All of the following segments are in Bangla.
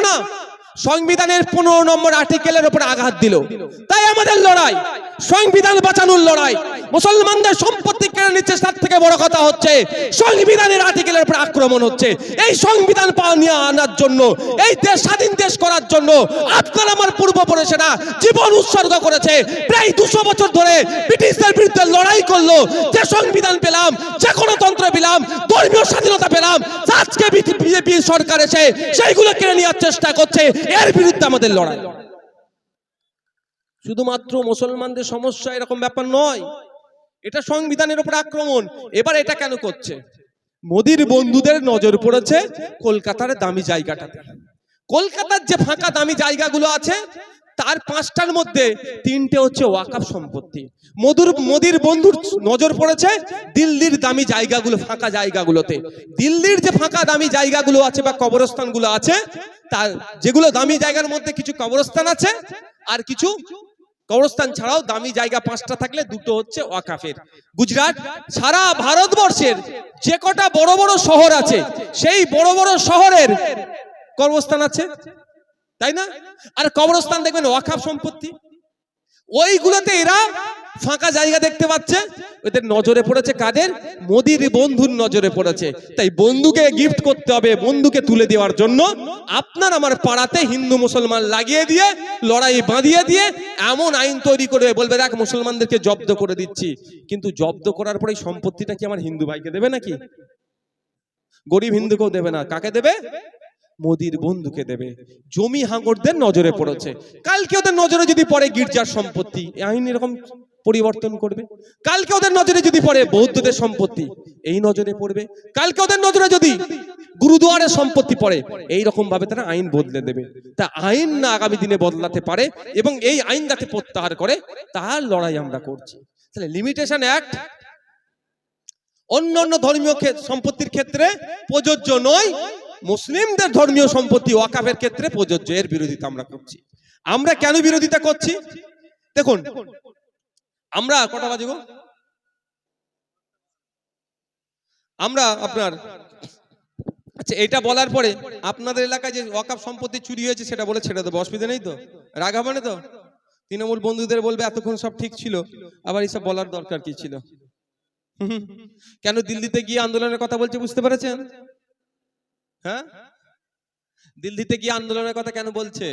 না সংবিধানের পনেরো নম্বর আর্টিকেলের উপর আঘাত দিল। তাই আমাদের লড়াই, সংবিধান বাঁচানোর লড়াই, মুসলমানদের সম্পত্তি কেড়ে নিচ্ছে, তার থেকে বড় কথা হচ্ছে সংবিধানের আর্টিকেলের উপর আক্রমণ হচ্ছে। এই সংবিধান নিয়ে আনার জন্য, এই দেশ স্বাধীন দেশ করার জন্য আপনার আমার পূর্বপুরুষেরা জীবন উৎসর্গ করেছে। প্রায় দুশো বছর ধরে ব্রিটিশদের বিরুদ্ধে লড়াই করল, যে সংবিধান পেলাম, যে গণতন্ত্র পেলাম, ধর্মীয় স্বাধীনতা পেলাম, আজকে বিজেপি সরকার এসে সেইগুলো কেড়ে নেওয়ার চেষ্টা করছে। এর বিরুদ্ধে আমাদের লড়াই। শুধুমাত্র মুসলমানদের সমস্যা এরকম ব্যাপার নয়, এটা সংবিধানের উপর আক্রমণ। এবার এটা কেন করছে? মোদির বন্ধুদের নজর পড়েছে কলকাতার দামি জায়গাটাতে। কলকাতার যে ফাঁকা দামি জায়গাগুলো আছে তার পাঁচটার মধ্যে তিনটে হচ্ছে ওয়াকাফ সম্পত্তি। মধুর, মোদির বন্ধুর নজর পড়েছে দিল্লির দামি জায়গাগুলো, ফাঁকা জায়গাগুলোতে। দিল্লির যে ফাঁকা দামি জায়গাগুলো আছে বা কবরস্থানগুলো আছে তার যেগুলো দামি জায়গার মধ্যে কিছু কবরস্থান আছে, আর কিছু কবরস্থান ছাড়াও দামি জায়গা পাঁচটা থাকলে দুটো হচ্ছে ওয়াকাফের গুজরাট, সারা ভারতবর্ষের যে কটা বড় বড় শহর আছে, সেই বড় বড় শহরের কবরস্থান আছে। তাই না? আর কবরস্থান দেখবেন, ওয়াকাফ সম্পত্তি। ওইগুলোতে এরা ফাঁকা জায়গা দেখতে পাচ্ছে। ওদের নজরে পড়েছে কাদের? মোদির বন্ধুর নজরে পড়েছে। তাই বন্ধুকে গিফট করতে হবে, বন্ধুকে তুলে দেওয়ার জন্য। আপনার আমার পাড়াতে হিন্দু মুসলমান লাগিয়ে দিয়ে, লড়াই বাঁধিয়ে দিয়ে, এমন আইন তৈরি করবে বলবে, দেখ, মুসলমানদেরকে জব্দ করে দিচ্ছি। কিন্তু জব্দ করার পরে সম্পত্তিটা কি আমার হিন্দু ভাইকে দেবে নাকি? গরিব হিন্দুকেও দেবে না। কাকে দেবে? মোদির বন্ধুকে দেবে। জমি হাঙ্গরদের নজরে পড়েছে। কালকে ওদের নজরে যদি পড়ে গির্জার সম্পত্তি আইন এরকম পরিবর্তন করবে? কালকে ওদের নজরে যদি পড়ে বৌদ্ধদের সম্পত্তি, এই নজরে পড়বে? কালকে ওদের নজরে যদি গুরুদুয়ারের সম্পত্তি পড়ে এই রকম ভাবে তারা আইন বদলে দেবে। তা আইন না আগামী দিনে বদলাতে পারে এবং এই আইন যাতে প্রত্যাহার করে, তার লড়াই আমরা করছি। তাহলে লিমিটেশন অ্যাক্ট অন্য অন্য ধর্মীয় সম্পত্তির ক্ষেত্রে প্রযোজ্য নয় মুসলিমদের ধর্মীয় সম্পত্তি ওয়াকাফের ক্ষেত্রে প্রযোজ্য এর বিরোধিতা আমরা করছি। আমরা কেন বিরোধিতা করছি? দেখুন, আমরা কটা বাজে গো? আমরা আপনার আচ্ছা এটা বলার পরে আপনাদের এলাকায় যে ওয়াকাফ সম্পত্তি চুরি হয়েছে সেটা বলে ছেড়ে দেবো, অসুবিধা নেই তো? রাগ হবে না তো? তৃণমূল বন্ধুদের বলবে, এতক্ষণ সব ঠিক ছিল, আবার এইসব বলার দরকার কি ছিল? কেন দিল্লিতে গিয়ে আন্দোলনের কথা বলছে বুঝতে পেরেছেন? হ্যাঁ? দিল্লিতে গিয়ে আন্দোলনের কথা কেন বলছে?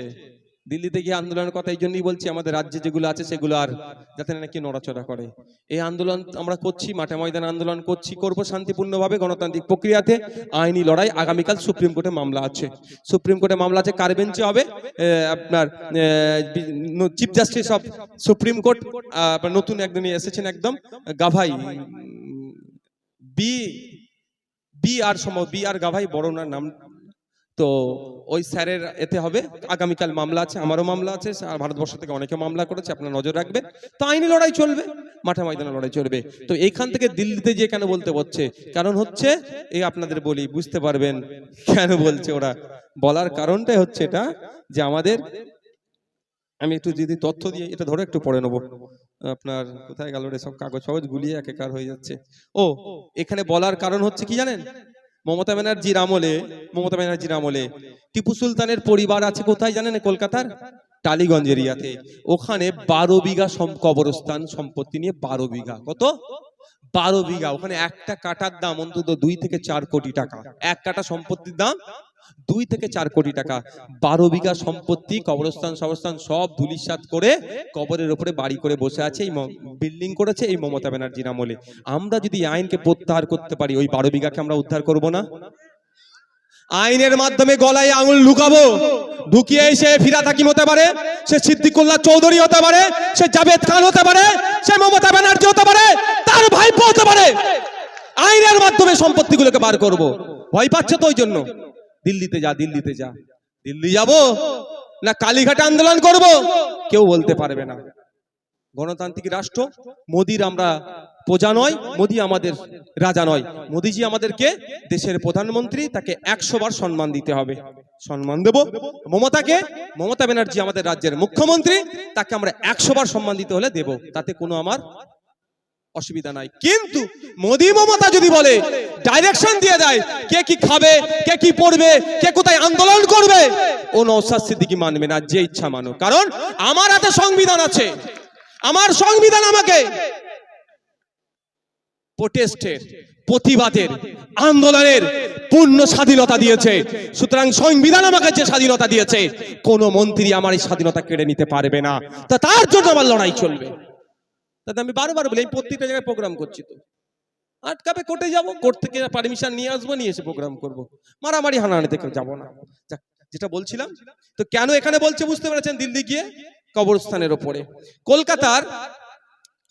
দিল্লিতে গিয়ে আন্দোলনের কথা এই জন্যই বলছি, আমাদের রাজ্যে যেগুলো আছে সেগুলো আর যাতে নাকি নড়াচড়া করে। এই আন্দোলন আমরা করছি, মাঠে ময়দানে আন্দোলন করছি, করব শান্তিপূর্ণভাবে গণতান্ত্রিক প্রক্রিয়াতে। আইনি লড়াই, আগামীকাল সুপ্রিম কোর্টে মামলা আছে। সুপ্রিম কোর্টে মামলা আছে, কার বেঞ্চে হবে? আপনার chief justice of supreme court নতুন একজন এসেছেন একদম, গাভাই বি বি আর সম, বি আর গাভাই বড় না নাম। তো ওই স্যারের এতে হবে। আগামীকাল মামলা আছে, আমারও মামলা আছে, আর ভারতবর্ষ থেকে অনেকে মামলা করেছে, আপনার নজর রাখবে তো আইনি লড়াই চলবে, মাঠে ময়দানে লড়াই চলবে। তো এইখান থেকে দিল্লিতে যে কেন বলতে হচ্ছে কারণ হচ্ছে, এই আপনাদের বলি, বুঝতে পারবেন কেন বলছে ওরা। বলার কারণটাই হচ্ছে এটা, যে আমাদের আমি একটু যদি তথ্য দিয়ে এটা ধরে একটু পড়ে নেব। আপনার কোথায় গেল রে? সব কাগজ ফাগজ গুলিয়ে একাকার হয়ে যাচ্ছে। ও, এখানে বলার কারণ হচ্ছে কি জানেন? মমতা ব্যানার্জির আমলে, মমতা ব্যানার্জির আমলে টিপু সুলতানের পরিবার আছে কোথায় জানেন কলকাতার? টালিগঞ্জ এরিয়াতে। ওখানে বারো বিঘা কবরস্থান সম্পত্তি নিয়ে বারো বিঘা। কত? বারো বিঘা। ওখানে একটা কাটার দাম অন্তত দুই থেকে চার কোটি টাকা। এক কাটা সম্পত্তির দাম দুই থেকে চার কোটি টাকা। বারো বিঘা সম্পত্তি, কবরস্থান সবস্থান সব ধুলিসাৎ করে কবরের উপরে বাড়ি করে বসে আছে এই বিল্ডিং করেছে এই মমতা ব্যানার্জির আমলে। আমরা যদি আইনকে প্রত্যাহার করতে পারি, ওই বারো বিঘাকে আমরা উদ্ধার করব না? আইনের মাধ্যমে গলায় আঙুল লুকাবো, ঢুকিয়ে সে ফিরা হাকিম হতে পারে, সে সিদ্দিকুল্লাহ চৌধুরী হতে পারে, সে জাভেদ খান হতে পারে, সে মমতা ব্যানার্জি হতে পারে, তার ভাইপো হতে পারে। আইনের মাধ্যমে সম্পত্তিগুলোকে বার করব। ভয় পাচ্ছে তো ওই জন্য। দিল্লিতে যা দিল্লিতে যা। দিল্লি যাব না কালীঘাটে আন্দোলন করব? কেউ বলতে পারবে না। গণতান্ত্রিক রাষ্ট্র, মোদির আমরা প্রজা নয়, মোদি আমাদের রাজা নয়। মোদিজি আমাদেরকে দেশের প্রধানমন্ত্রী, তাকে একশো বার সম্মান দিতে হবে। সম্মান দেব। মমতাকে মমতা ব্যানার্জি আমাদের রাজ্যের মুখ্যমন্ত্রী, তাকে আমরা একশো বার সম্মান দিতে হলে দেব। তাতে কোনো আমার অসুবিধা নাই। কিন্তু মোদি মমতা যদি বলে ডাইরেকশন দিয়ে দেয়, কে কি খাবে, কে কি পড়বে, কে কোথায় আন্দোলন করবে, ও নৌসাদ সিদ্দিকি মানবে না, যে ইচ্ছা মানো কারণ আমার হাতে সংবিধান আছে, আমার সংবিধান আমাকে প্রোটেস্টের প্রতিবাদের, আন্দোলনের পূর্ণ স্বাধীনতা দিয়েছে। সুতরাং সংবিধান আমাকে যে স্বাধীনতা দিয়েছে, কোন মন্ত্রী আমার এই স্বাধীনতা কেড়ে নিতে পারবে না। তা তার জন্য আমার লড়াই চলবে। তাতে আমি বারবার বলি আমি প্রত্যেকটা জায়গায় প্রোগ্রাম করছি তো আটকাবে কোর্টে যাব কোর্ট থেকে পারমিশন নিয়ে আসব নিয়ে এসে প্রোগ্রাম করব। মারামারি হানাহানি থেকে যাব না। যেটা বলছিলাম তো কেন এখানে বলছে বুঝতে পেরেছেন? দিল্লি গিয়ে কবরস্থানের ওপরে। কলকাতার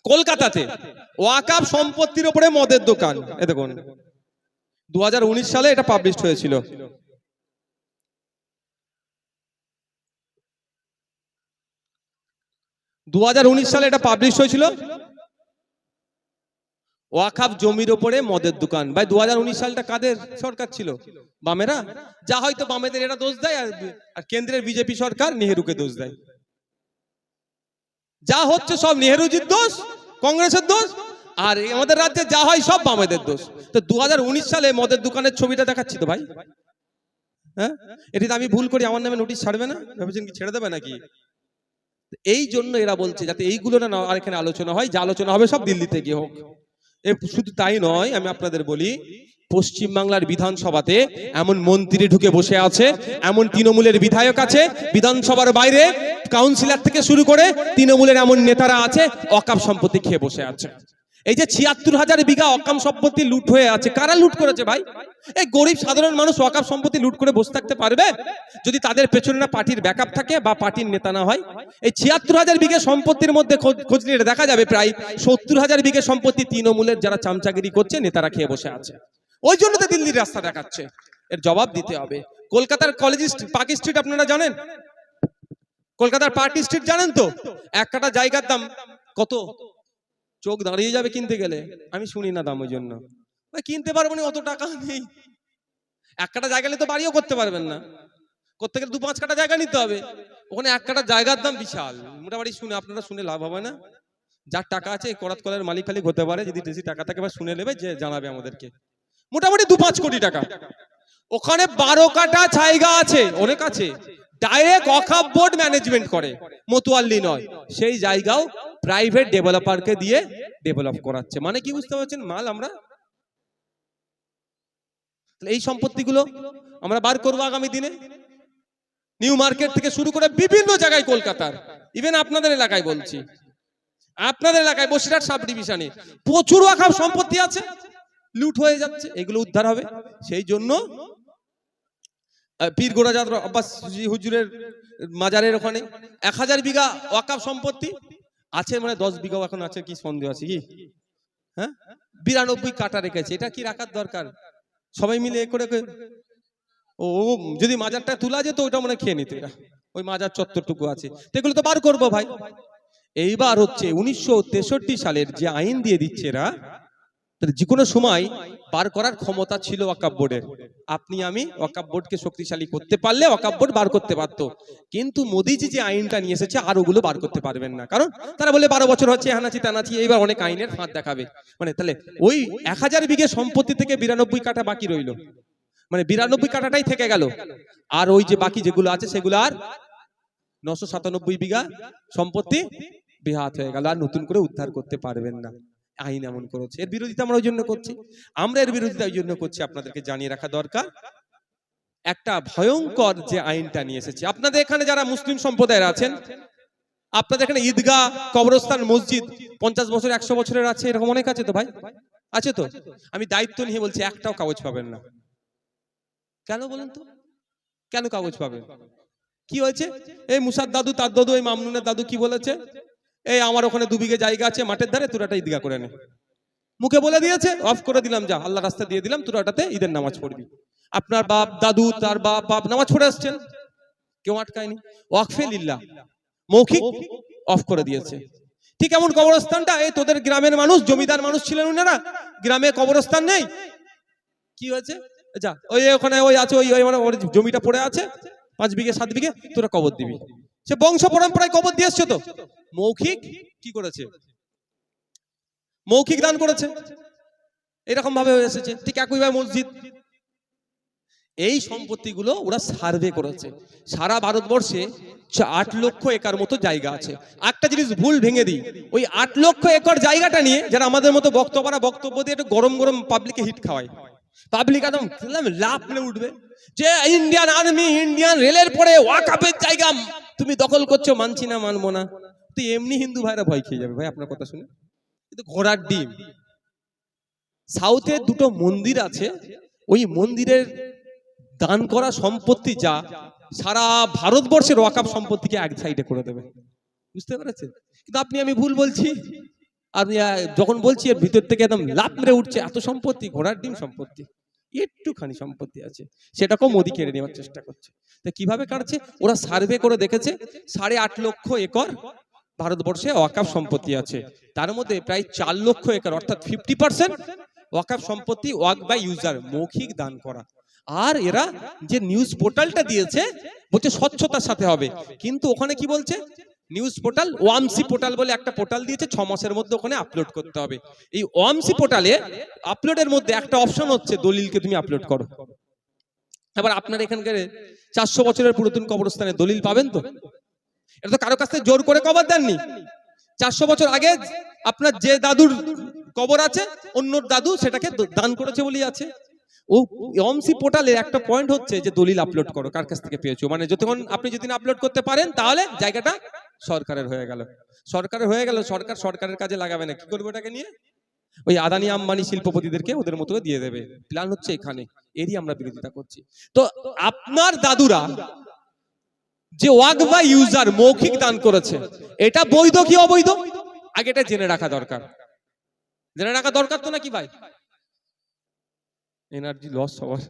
কলকাতাতে ওয়াকাব সম্পত্তির ওপরে মদের দোকান। এ দেখুন দু হাজার উনিশ সালে এটা পাবলিশ হয়েছিল। দু হাজার উনিশ সালে এটা পাবলিশ হয়েছিল। ওয়াকাব জমির ওপরে মদের দোকান। ভাই দু হাজার উনিশ সালটা কাদের সরকার ছিল? বামেরা? যা হয়তো বামেদের এরা দোষ দেয় আর কেন্দ্রের বিজেপি সরকার নেহেরুকে দোষ দেয়। যা হচ্ছে সব নেহেরুজির দোষ, কংগ্রেসের দোষ, আর আমাদের রাজ্যে যা হয় সব বামেদের দোষ। তো দু হাজার উনিশ সালে মদের দোকানের ছবিটা দেখাচ্ছি তো ভাই। হ্যাঁ? এটি আমি ভুল করি, আমার নামে নোটিশ ছাড়বে না? ভেবেছেন কি ছেড়ে দেবে নাকি? এই জন্য এরা বলছে যাতে এইগুলো না আর এখানে আলোচনা হয়, যা আলোচনা হবে সব দিল্লিতে গিয়ে হোক। শুধু তাই নয়, আমি আপনাদের বলি, পশ্চিমবাংলার বিধানসভাতে এমন মন্ত্রী ঢুকে বসে আছে, এমন তৃণমূলের বিধায়ক আছে, বিধানসভার বাইরে কাউন্সিলর থেকে শুরু করে তৃণমূলের এমন নেতারা আছে, অকাপ সম্পত্তি খেয়ে বসে আছে। এই যে ছিয়াত্তর হাজার বিঘা অকাম সম্পত্তি লুট হয়ে আছে, কারা লুট করেছে ভাই? এই গরিব সাধারণ মানুষ অকাম সম্পত্তি লুট করে বসে থাকতে পারবে? যদি তাদের পেছনে না পার্টির ব্যাকআপ থাকে বা পার্টির নেতা না হয়? এই ছিয়াত্তর হাজার বিঘে সম্পত্তির মধ্যে খোঁজ- নিয়ে দেখা যাবে প্রায় সত্তর হাজার বিঘে সম্পত্তি তৃণমূলের যারা চামচাগিরি করছে, নেতারা খেয়ে বসে আছে। ওই জন্য তো দিল্লির রাস্তা দেখাচ্ছে। এর জবাব দিতে হবে। কলকাতার কলেজ পার্ক স্ট্রিট আপনারা জানেন? কলকাতার পার্টি স্ট্রিট জানেন তো? এক কাটা জায়গার দাম কত? চোখ দাঁড়িয়ে যাবে কিনতে গেলে। আমি শুনি না দাম ওই জন্য। কিনতে পারব না, অত টাকা নেই। এক কাটা জায়গা নিয়ে তো বাড়িও করতে পারবেন না। করতে গেলে দু পাঁচ কাটা জায়গা নিতে হবে। ওখানে এক কাটা জায়গার দাম বিশাল। মোটামুটি শুনে, আপনারা শুনে লাভ হবে না। যার টাকা আছে করাত কলের মালিক খালিক হতে পারে। যদি বেশি টাকা থাকে বা শুনে নেবে, যে জানাবে আমাদেরকে। মোটামুটি দু পাঁচ কোটি টাকা। ওখানে বারো কাটা জায়গা আছে, অনেক আছে। ডাইরেক্ট অকাপ বোর্ড ম্যানেজমেন্ট করে। মতুয়াল্লি নয়। সেই জায়গাও প্রাইভেট ডেভেলপারকে দিয়ে ডেভেলপ করাচ্ছে। মানে কি বুঝতে পারছেন? মাল আমরা এই সম্পত্তিগুলো আমরা বার করব আগামী দিনে। নিউ মার্কেট থেকে শুরু করে বিভিন্ন জায়গায় কলকাতার ইভেন আপনাদের এলাকায় বলছি। আপনাদের এলাকায় বসিরহাট সাব ডিভিশনে প্রচুর আকাম সম্পত্তি আছে, লুট হয়ে যাচ্ছে, এগুলো উদ্ধার হবে। সেই জন্য পীর গোড়াজাত আব্বাস হুজুরের মাজারের ওখানে এক হাজার বিঘা ওয়াকাফ সম্পত্তি আছে মানে দশ বিঘাও এখন আছে কি সন্দেহ আছে কি? হ্যাঁ? বিরানব্বই কাটা রেখেছে এটা কি রাখার দরকার? সবাই মিলে এ করে ও, যদি মাজারটা তোলা যেত ওটা মনে খেয়ে নিত এরা। ওই মাজার চত্বরটুকু আছে। তো এগুলো তো বার করব ভাই। এইবার হচ্ছে উনিশশো তেষট্টি সালের যে আইন দিয়ে দিচ্ছে এরা তাহলে যে কোনো সময় বার করার ক্ষমতা ছিল ওয়াকাব বোর্ডের। আপনি, আমি ওয়াকাব বোর্ডকে শক্তিশালী করতে পারলে ওয়াকাব বোর্ড বার করতে পারতো। কিন্তু মোদিজি যে আইনটা নিয়ে এসেছে, আর ওগুলো বার করতে পারবেন না। কারণ তারা বলে বারো বছর হচ্ছে হানাচি টানাচি এইবার অনেক আইনের ফাঁদ দেখাবে। মানে তাহলে ওই এক হাজার বিঘে সম্পত্তি থেকে বিরানব্বই কাটা বাকি রইল। মানে বিরানব্বই কাটাটাই থেকে গেল। আর ওই যে বাকি যেগুলো আছে, সেগুলো আর নশো সাতানব্বই বিঘা সম্পত্তি বেহাত হয়ে গেল। আর নতুন করে উদ্ধার করতে পারবেন না। আইন এমন করেছে। এর বিরোধিতা আমরা ওই জন্য করছি। আমরা এর বিরোধিতা ওই জন্য করছি, আপনাদেরকে জানিয়ে রাখা দরকার। একটা ভয়ঙ্কর যে আইনটা নিয়ে এসেছে। আপনাদের এখানে যারা মুসলিম সম্প্রদায়ের আছেন, আপনাদের এখানে ঈদগাহ, কবরস্থান, মসজিদ, পঞ্চাশ বছর, একশো বছরের আছে, এরকম অনেক আছে তো ভাই? আছে তো? আমি দায়িত্ব নিয়ে বলছি, একটাও কাগজ পাবেন না। কেন বলেন তো? কেন কাগজ পাবেন? কি হয়েছে? এই মুসার দাদু, তার দাদু, এই মামনুনের দাদু কি বলেছে? এই আমার ওখানে দু বিঘে জায়গা আছে, মাঠের ধারে তোরা ঈদগা করে নে। মুখে বলে দিয়েছে অফ করে দিলাম, যা, আল্লাহ রাস্তা দিয়ে দিলাম, তোরা ওটাতে ঈদের নামাজ পড়বি। আপনার বাপ, দাদু, তার বাপ বাপ নামাজ পড়ে আসছেন। কেউ আটকায়নি। ওয়াকফে লিল্লাহ মৌখিক অফ করে দিয়েছে। ঠিক এমন কবরস্থানটা, এই তোদের গ্রামের মানুষ, জমিদার মানুষ ছিলেন ওনারা গ্রামে কবরস্থান নেই। কি হয়েছে? যা, ওই ওখানে ওই আছে, ওই ওই মানে ওর জমিটা পড়ে আছে। পাঁচ বিঘে, সাত বিঘে, তোরা কবর দিবি। সে বংশ পরম্পরায় কবর দিয়ে এসছে তো? মৌখিক কি করেছে? মৌখিক দান করেছে। এরকম ভাবে হয়ে এসেছে। ঠিক একইভাবে মসজিদ। এই সম্পত্তিগুলো ওরা সার্ভে করেছে। সারা ভারতবর্ষে আট লক্ষ একর মতো জায়গা আছে। একটা জিনিস ভুল ভেঙে দিই। ওই আট লক্ষ একর জায়গাটা নিয়ে যারা আমাদের মতো বক্তব্যরা বক্তব্য দিয়ে একটু গরম গরম পাবলিকে হিট খাওয়ায়। পাবলিক একদম লাভ উঠবে। যে ইন্ডিয়ান আর্মি ইন্ডিয়ান রেলের পরে ওয়াকাপের জায়গা, তুমি দখল করছ, মানছি না, মানবো না। তো এমনি হিন্দু ভাইরা ভয় খেয়ে যাবে ভাই আপনার কথা শুনে। কিন্তু ঘোড়ার ডিম। সাউথে দুটো মন্দির আছে। ওই মন্দিরের দান করা সম্পত্তি যা সারা ভারতবর্ষের ওয়াকাপ সম্পত্তিকে এক সাইডে করে দেবে। বুঝতে পেরেছেন? কিন্তু আপনি, আমি ভুল বলছি? আর যখন বলছি এর ভিতর থেকে একদম লাভ মেরে উঠছে, এত সম্পত্তি, ঘোড়ার ডিম সম্পত্তি, একটুখানি সম্পত্তি আছে। সেটাকেও মোদি কেড়ে নেওয়ার চেষ্টা করছে। তো কীভাবে কাটছে? ওরা সার্ভে করে দেখেছে, সাড়ে আট লক্ষ একর ভারতবর্ষে ওয়াকাফ সম্পত্তি আছে। তার মধ্যে প্রায় চার লক্ষ একর, অর্থাৎ ফিফটি পার্সেন্ট ওয়াকাফ সম্পত্তি ওয়াক বাই ইউজার, মৌখিক দান করা। আর এরা যে নিউজ পোর্টালটা দিয়েছে, বলছে স্বচ্ছতার সাথে হবে। কিন্তু ওখানে কি বলছে? নিউজ পোর্টাল ওয়ামসি পোর্টাল বলে একটা পোর্টাল দিয়েছে, ছ মাসের মধ্যে ওখানে আপলোড করতে হবে। এই ওয়ামসি পোর্টালে আপলোডের মধ্যে একটা অপশন হচ্ছে, দলিলকে তুমি আপলোড করো। এবার আপনার এখানকার চারশো বছরের পুরাতন কবরস্থানে দলিল পাবেন তো? এটা তো কারও কাছ জোর করে কবর দেননি। চারশো বছর আগে আপনার যে দাদুর কবর আছে, অন্য দাদু সেটাকে দান করেছে বলেই আছে। ও অমসি পোর্টালের একটা পয়েন্ট হচ্ছে যে দলিল আপলোড করো, কার কাছ থেকে পেয়েছ। মানে যতক্ষণ আপনি যদি আপলোড করতে পারেন, তাহলে জায়গাটা সরকারের হয়ে গেল। সরকারের হয়ে গেল, সরকার সরকারের কাজে লাগাবে না। কি করবে ওটাকে নিয়ে? ওই আদানি আম্বানি শিল্পপতিদেরকে ওদের মতো দিয়ে দেবে। প্ল্যান হচ্ছে এখানে। এরই আমরা বিরোধিতা করছি। তো আপনার দাদুরা যে ওয়াক বা ইউজার মৌখিক দান করেছে, এটা বৈধ কি অবৈধ? আগে এটা জেনে রাখা দরকার। জেনে রাখা দরকার তো নাকি ভাই? এনার্জি লস সবার